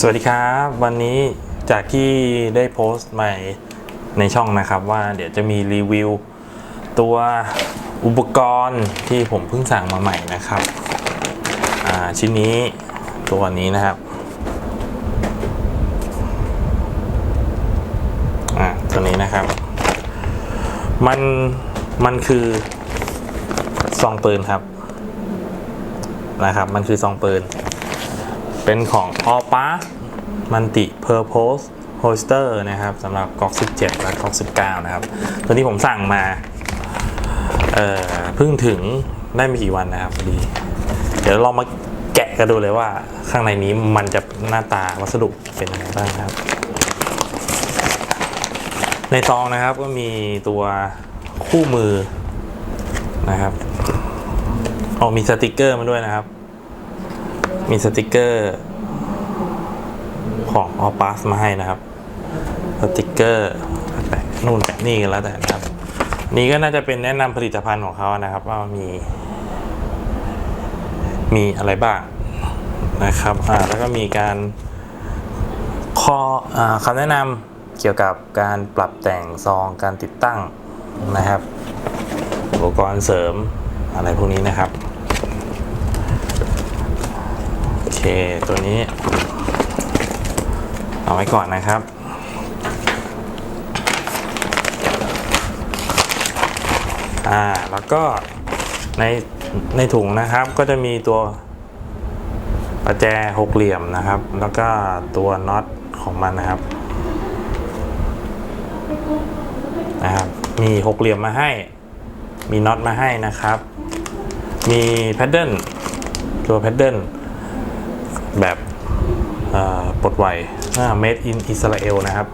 สวัสดีครับ วันนี้จากที่ได้โพสต์ใหม่ในช่องนะครับ ว่าเดี๋ยวจะมีรีวิว ตัวอุปกรณ์ที่ผมเพิ่งสั่งมาใหม่นะครับอ่าชิ้นนี้ตัวนี้นะครับอ่าตัวนี้นะครับ มัน มันคือซองปืนครับนะครับ มันคือซองปืน เป็นของ All Pass Multi Purpose Holster นะครับสำหรับก๊อก 17 และก๊อก 19 นะครับ ตัวนี้ผมสั่งมา เอ่อเพิ่งถึงได้ไม่กี่วันนะครับพอดี เดี๋ยวเรามาแกะกันดูเลยว่าข้างในนี้มันจะหน้าตาวัสดุเป็นยังไงบ้างครับ ในซองนะครับก็มีตัวคู่มือนะครับ เอามีสติกเกอร์มาด้วยนะครับ มีสติกเกอร์ของออปัสมาให้นะครับ สติกเกอร์แปะนู่นแปะนี่กันแล้วแต่นะครับ นี่ก็น่าจะเป็นแนะนำผลิตภัณฑ์ของเขานะครับ ว่ามี มีอะไรบ้างนะครับอ่าแล้วก็มีการข้ออคำแนะนำเกี่ยวกับการปรับแต่งซองการติดตั้งนะครับ อุปกรณ์เสริมอะไรพวกนี้นะครับ โอ เค ตัวนี้ เอาไว้ก่อนนะครับ อ่า แล้วก็ในในถุงนะครับก็จะมีตัวประแจหกเหลี่ยมนะครับ แล้วก็ตัวน็อตของมันนะครับนะครับ มีหกเหลี่ยมมาให้ มีน็อตมาให้นะครับ มีแพดเดิลตัวแพดเดิล แบบปลดไหวอ่า made in Israel นะครับ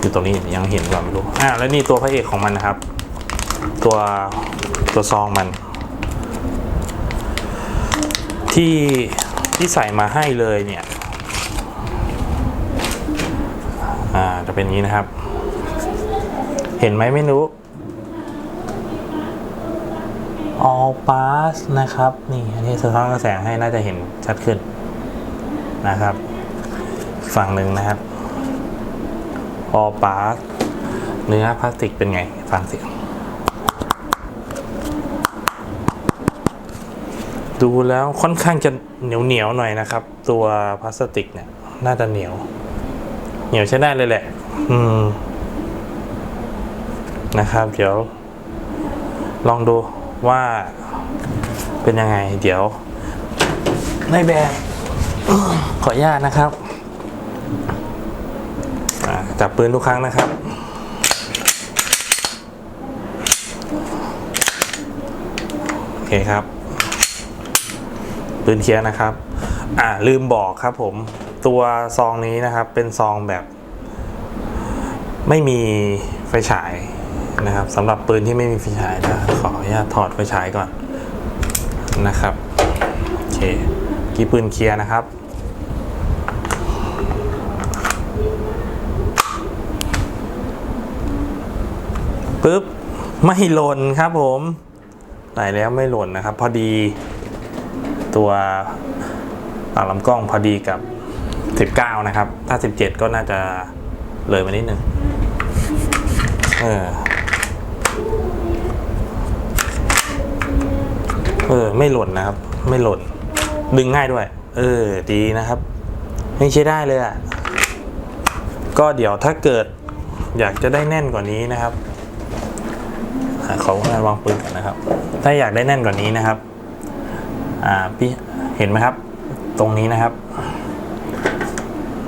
อยู่ตรงนี้ยังเห็นหรือไม่รู้อ่าแล้วนี่ตัวพระเอกของมันนะครับ ตัวตัวซองมัน ที่ที่ใส่มาให้เลยเนี่ยอ่าจะเป็นนี้นะครับ เห็นไหมไม่รู้ all pass นะครับ นี่อันนี้สะท้อนกระแสงให้น่าจะเห็นชัดขึ้นนะครับ ฝั่งหนึ่งนะครับ all pass เนื้อพลาสติกเป็นไง ฟังเสียง ดูแล้วค่อนข้างจะเหนียวเหนียวหน่อยนะครับ ตัวพลาสติกเนี่ย น่าจะเหนียว เหนียวใช้ได้เลยแหละ อืม นะครับ เดี๋ยว ลองดู ว่าเป็นยังไงเดี๋ยว ในแบบขออนุญาตนะครับอ่าจับปืนทุกครั้งนะครับโอเคครับ ปืนเคลียร์นะครับ อ่าลืมบอกครับผมตัวซองนี้นะครับเป็นซองแบบ ไม่มีไฟฉาย นะครับสำหรับปืนที่ไม่มีไฟฉายนะขออนุญาตถอดไฟฉายก่อนนะครับโอเคกี่ปืนเคลียร์นะครับปึ๊บไม่หล่นครับผมไหนแล้วไม่หล่นนะครับ พอดีตัวปากลำกล้องพอดีกับ 19 นะครับ ถ้า 17 ก็น่าจะเลยมานิดนึงเออ เออ ไม่หล่นนะครับ ไม่หล่น ดึงง่ายด้วย เออ ดีนะครับไม่ใช้ได้เลยอะ ก็เดี๋ยวถ้าเกิดอยากจะได้แน่นกว่านี้นะครับอ่าขอการวางปืนก่อนนะครับ ถ้าอยากได้แน่นกว่านี้นะครับ อ่า พี่เห็นไหมครับ ตรงนี้นะครับ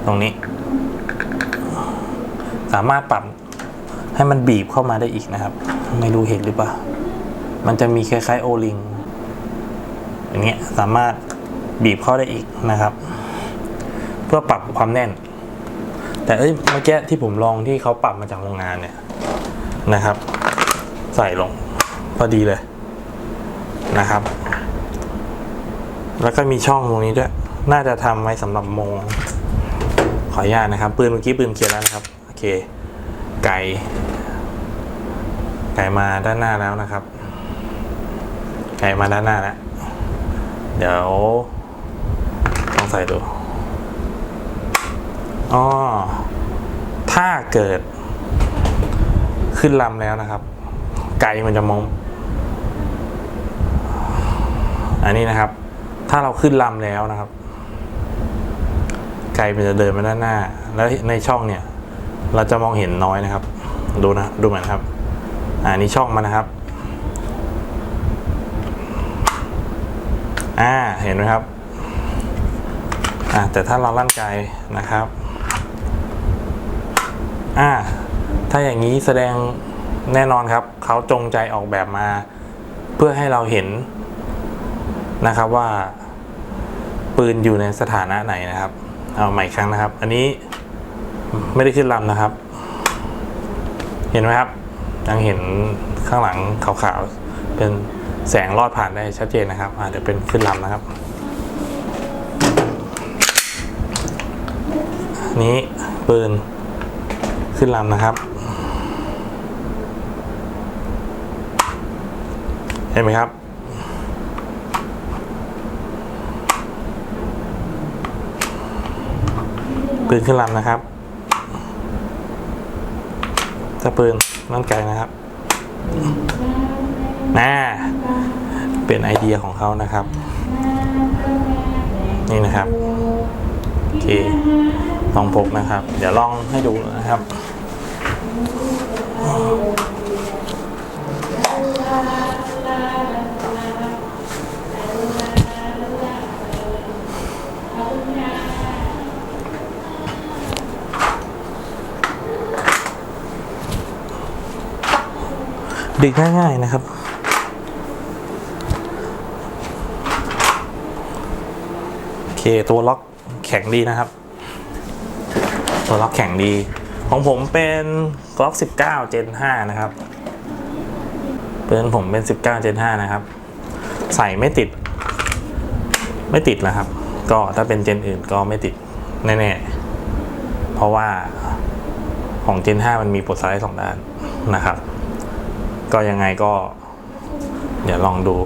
ตรงนี้ สามารถปรับให้มันบีบเข้ามาได้อีกนะครับ ไม่รู้เห็นหรือเปล่า มันจะมีคล้ายๆโอลิง อย่างเงี้ยสามารถบีบเข้าได้อีกนะครับ เพื่อปรับความแน่น แต่เอ้ยเมื่อกี้ที่ผมลองที่เขาปรับมาจากโรงงานเนี่ยนะครับ ใส่ลงพอดีเลยนะครับ แล้วก็มีช่องตรงนี้ด้วย น่าจะทำไว้สำหรับมง ขออนุญาตนะครับ ปืนเมื่อกี้ปืนเคลียร์แล้วนะครับ โอเค ไก่ ไก่มาด้านหน้าแล้วนะครับ ไก่มาด้านหน้าแล้ว เดี๋ยวลองใส่ดูอ๋อถ้าเกิด ขึ้นลำแล้วนะครับ ไกลมันจะมอง อันนี้นะครับ ถ้าเราขึ้นลำแล้วนะครับ ไกลมันจะเดินมาด้านหน้า แล้วในช่องเนี่ย เราจะมองเห็นน้อยนะครับ ดูนะดูเหมือนครับ อ่านี่ช่องมันนะครับ อ่าเห็นไหมครับอ่าแต่ถ้าเราลั่นไกลนะครับอ่าถ้าอย่างนี้แสดงแน่นอนครับ เขาจงใจออกแบบมา เพื่อให้เราเห็นนะครับว่า ปืนอยู่ในสถานะไหนนะครับ เอาใหม่ครั้งนะครับ อันนี้ไม่ได้ขึ้นลำนะครับ เห็นไหมครับยังเห็นข้างหลังขาวๆเป็น แสงลอดผ่านได้ชัดเจนนะครับเดี๋ยวเป็นขึ้นลำนะครับ นี้ปืนขึ้นลำนะครับ เห็นไหมครับปืนขึ้นลำนะครับ ถ้าปืนนั่นไกลนะครับ น่า เป็นไอเดียของเขานะครับ นี่นะครับโอเคลองพกนะครับ เดี๋ยวลองให้ดูนะครับดึงง่ายๆนะครับ โอ เคตัวล็อกแข็งดีนะครับ ตัวล็อกแข็งดี ของผมเป็นล็อก 19 Gen 5 นะครับปืนผมเป็น 19 Gen 5 นะครับ ใส่ไม่ติด ไม่ติดนะครับ ก็ถ้าเป็น Gen อื่นก็ไม่ติด แน่ๆ เพราะว่าของ Gen 5 มันมีปลดสไลด์สองด้านนะครับ ก็ยังไงก็ เดี๋ยวลองดู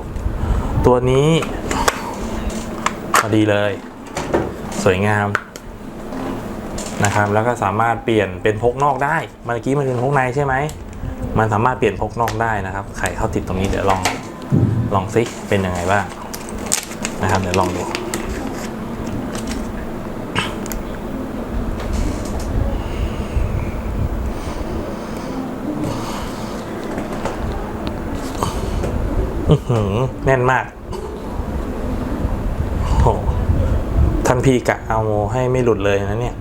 ตัวนี้ อดีเลย สวยงามนะครับ แล้วก็สามารถเปลี่ยนเป็นพกนอกได้ เมื่อกี้มันเป็นพกในใช่ไหม มันสามารถเปลี่ยนพกนอกได้นะครับ ไขเข้าติดตรงนี้เดี๋ยวลองลองซิเป็นยังไงบ้างนะครับ เดี๋ยวลองดูอื้อหือแน่นมากโอ้โห ท่านพี่กะเอาให้ไม่หลุดเลยนะเนี่ย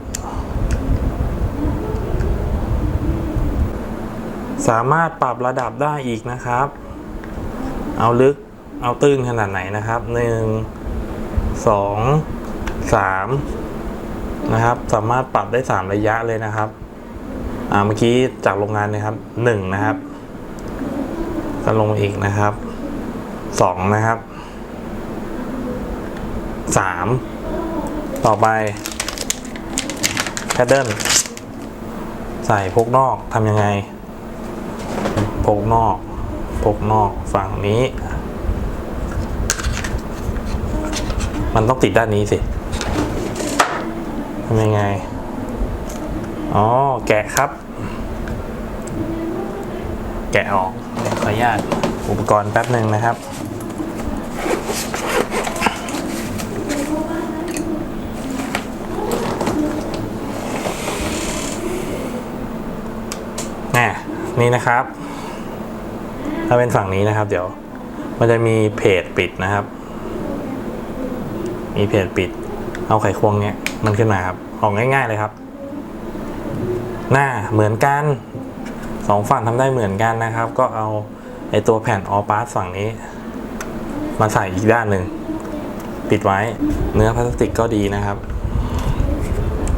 สามารถปรับระดับได้อีกนะครับ เอาลึกเอาตื้นขนาดไหนนะครับหนึ่งสองสามนะครับ สามารถปรับได้สามระยะเลยนะครับ อ่าเมื่อกี้จากโรงงานนะครับหนึ่งนะครับก็ลงมาอีกนะครับสองนะครับสาม ต่อไปแพดเดิลใส่พกนอกทำยังไง พกนอกพกนอกฝั่งนี้ มันต้องติดด้านนี้สิทำยังไง อ๋อ แกะครับ แกะออกขออนุญาตอุปกรณ์แป๊บหนึ่งนะครับ นี่นะครับ ถ้าเป็นฝั่งนี้นะครับ เดี๋ยว มันจะมีเพจปิดนะครับ มีเพจปิด เอาไขควงเนี้ยมันขึ้นมาครับ ออกง่าย ๆเลยครับ หน้าเหมือนกันสองฝั่งทำได้เหมือนกันนะครับ ก็เอาไอตัวแผ่นออปาร์ฝั่งนี้ มาใส่อีกด้านหนึ่ง ปิดไว้เนื้อพลาสติกก็ดีนะครับ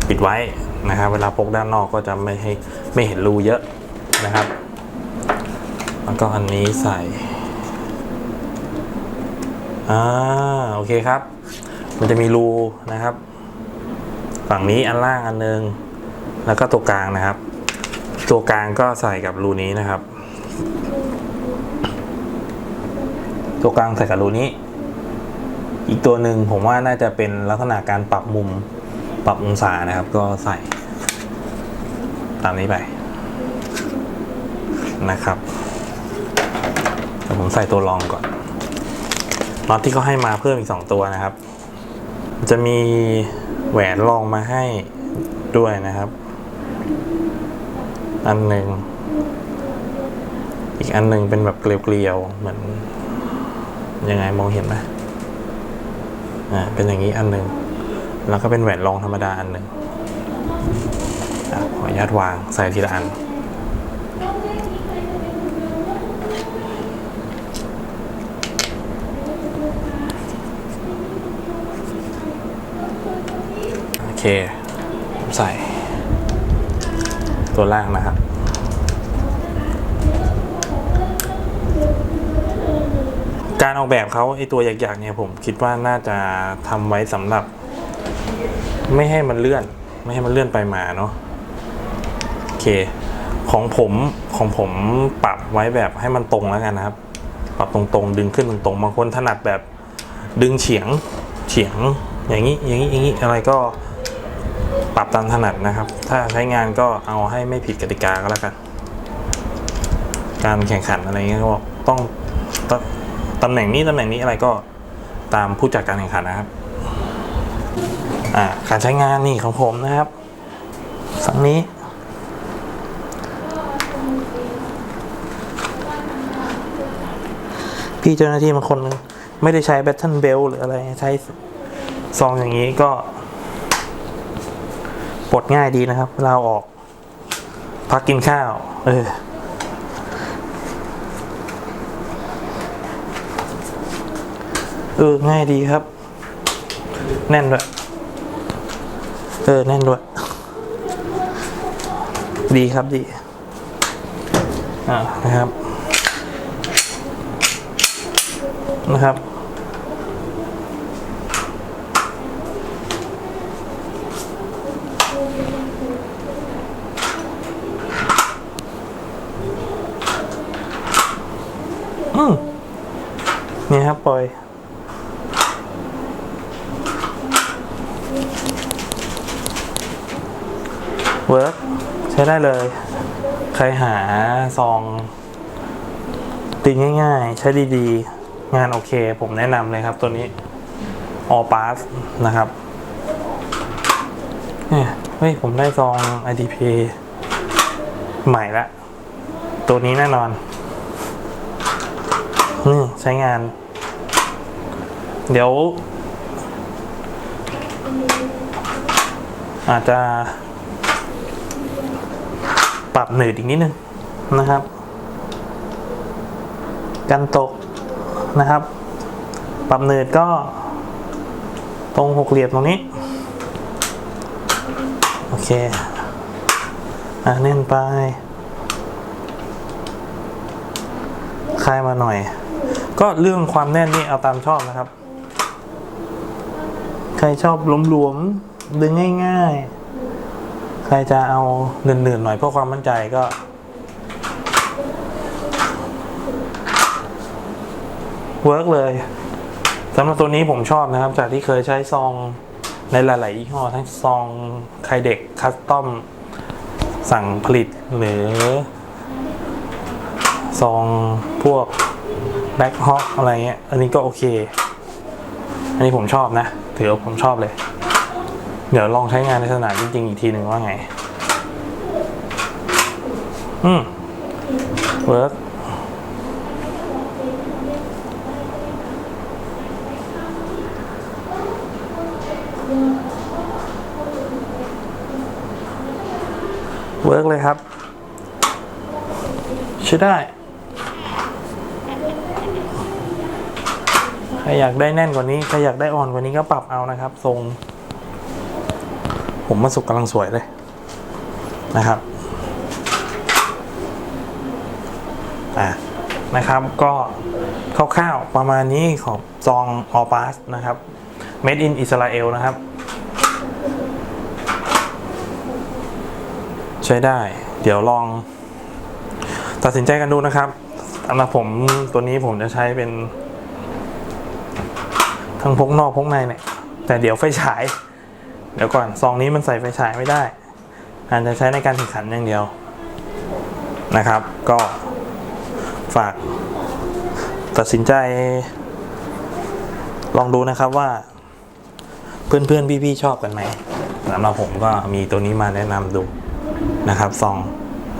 ปิดไว้นะครับ เวลาพกด้านนอกก็จะไม่ให้ไม่เห็นรูเยอะ นะครับ แล้วก็อันนี้ใส่ อ่า โอเคครับ มันจะมีรูนะครับ ฝั่งนี้อันล่างอันหนึง แล้วก็ตัวกลางนะครับ ตัวกลางก็ใส่กับรูนี้นะครับ ตัวกลางใส่กับรูนี้ อีกตัวหนึ่งผมว่าน่าจะเป็นลักษณะการปรับมุม ปรับองศานะครับ ก็ใส่ตามนี้ไป นะครับเดี๋ยวผมใส่ตัวรองก่อนน็อตที่เขาให้มาเพิ่มอีก 2 ตัวนะครับ จะมีแหวนรองมาให้ด้วยนะครับ อันหนึ่งอีกอันหนึ่งเป็นแบบเกลียวๆเหมือนยังไงมองเห็นไหมอ่าเป็นอย่างนี้อันหนึ่งแล้วก็เป็นแหวนรองธรรมดาอันหนึ่งขออนุญาตวางใส่ทีละอัน โอเคผม ใส่ ตัวล่างนะครับการออกแบบเขาไอตัวหยักๆเนี่ยผมคิดว่าน่าจะทำไว้สำหรับ ไม่ให้มันเลื่อน ไม่ให้มันเลื่อนไปมาเนาะโอเค ของผมของผมปรับไว้แบบให้มันตรงแล้วกันนะครับ ปรับตรงๆ ดึงขึ้นตรงๆบางคนถนัดแบบดึงเฉียงเฉียงอย่างนี้อย่างนี้อย่างนี้อะไรก็ ปรับตามถนัดนะครับ ถ้าใช้งานก็เอาให้ไม่ผิดกติกาก็แล้วกัน การแข่งขันอะไรเงี้ยก็ต้องตตำแหน่งนี้ตำแหน่งนี้อะไรก็ตามผู้จัดการแข่งขันนะครับอ่าการใช้งานนี่ของผมนะครับฝั่งนี้ พี่เจ้าหน้าที่บางคนไม่ได้ใช้แบตเทิลเบลหรืออะไรใช้ซองอย่างนี้ก็ ปลดง่ายดีนะครับเราออก พักกินข้าว เออ เออ ง่ายดีครับ แน่นด้วย เออ แน่นด้วย ดีครับดี อ่านะครับ นะครับ นี่ครับปล่อย เวิร์กใช้ได้เลย ใครหาซอง ตีง่ายๆ ใช้ดีๆ งานโอเค ผมแนะนำเลยครับตัวนี้ All Pass นะครับเนี่ยเฮ้ย ผมได้ซอง IDP ใหม่ละ ตัวนี้แน่นอน นี่ใช้งาน เดี๋ยว อาจจะ ปรับหนืดอีกนิดนึงนะครับ กันตกนะครับ ปรับหนืดก็ ตรงหกเหลี่ยมตรงนี้ โอเค อะแน่นไปคลายมาหน่อย ก็เรื่องความแน่นนี่เอาตามชอบนะครับ ใครชอบหลวมๆดึงง่าย ๆ ใครจะเอาเนื่นๆหน่อยเพื่อความมั่นใจก็เวิร์กเลยสำหรับตัวนี้ผมชอบนะครับ จากที่เคยใช้ซองในหลาย ๆ ยี่ห้อทั้งซองใครเด็กคัสตอมสั่งผลิตหรือซองพวก แบ็คฮอ k อะไรเงี้ย อันนี้ก็โอเค อันนี้ผมชอบนะ ถือว่าผมชอบเลย เดี๋ยวลองใช้งานในสนามจริงๆ อีกทีหนึ่งว่าไง อืมเวิร์กเวิร์กเลยครับ ใช้ได้ ครอยากได้แน่นกว่านี้ใครอยากได้อ่อนกว่านี้ก็ปรับเอานะครับ ทรง ผมมาสุกกำลังสวยเลยนะครับอะนะครับ ก็คร่าวๆประมาณนี้ของซองออปาสนะครับ made in Israel นะครับ ใช้ได้ เดี๋ยวลอง ตัดสินใจกันดูนะครับสำหรับผมตัวนี้ผมจะใช้เป็น ทั้งพกนอกพกในเนี่ยแต่เดี๋ยวไฟฉาย เดี๋ยวก่อนซองนี้มันใส่ไฟฉายไม่ได้อาจจะใช้ในการแข่งขันอย่างเดียวนะครับ ก็ฝาก ตัดสินใจ ลองดูนะครับว่า เพื่อนๆ พี่ๆ ชอบกันไหมสำหรับผมก็มีตัวนี้มาแนะนำดูนะครับซอง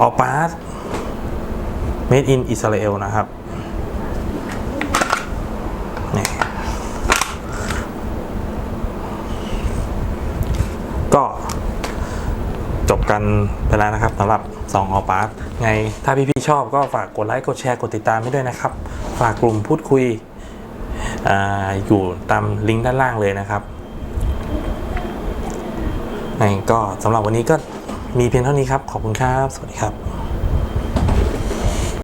ออปาส made in Israel นะครับนี่ก็ จบกันไปแล้วนะครับสำหรับ2องออปาร์ตไงถ้าพี่ๆชอบก็ฝากกดไลค์กดแชร์กดติดตามให้ด้วยนะครับ ฝากกลุ่มพูดคุยออยู่ตามลิงก์ด้านล่างเลยนะครับไงก็สำหรับวันนี้ก็มีเพียงเท่านี้ครับ ขอบคุณครับ สวัสดีครับ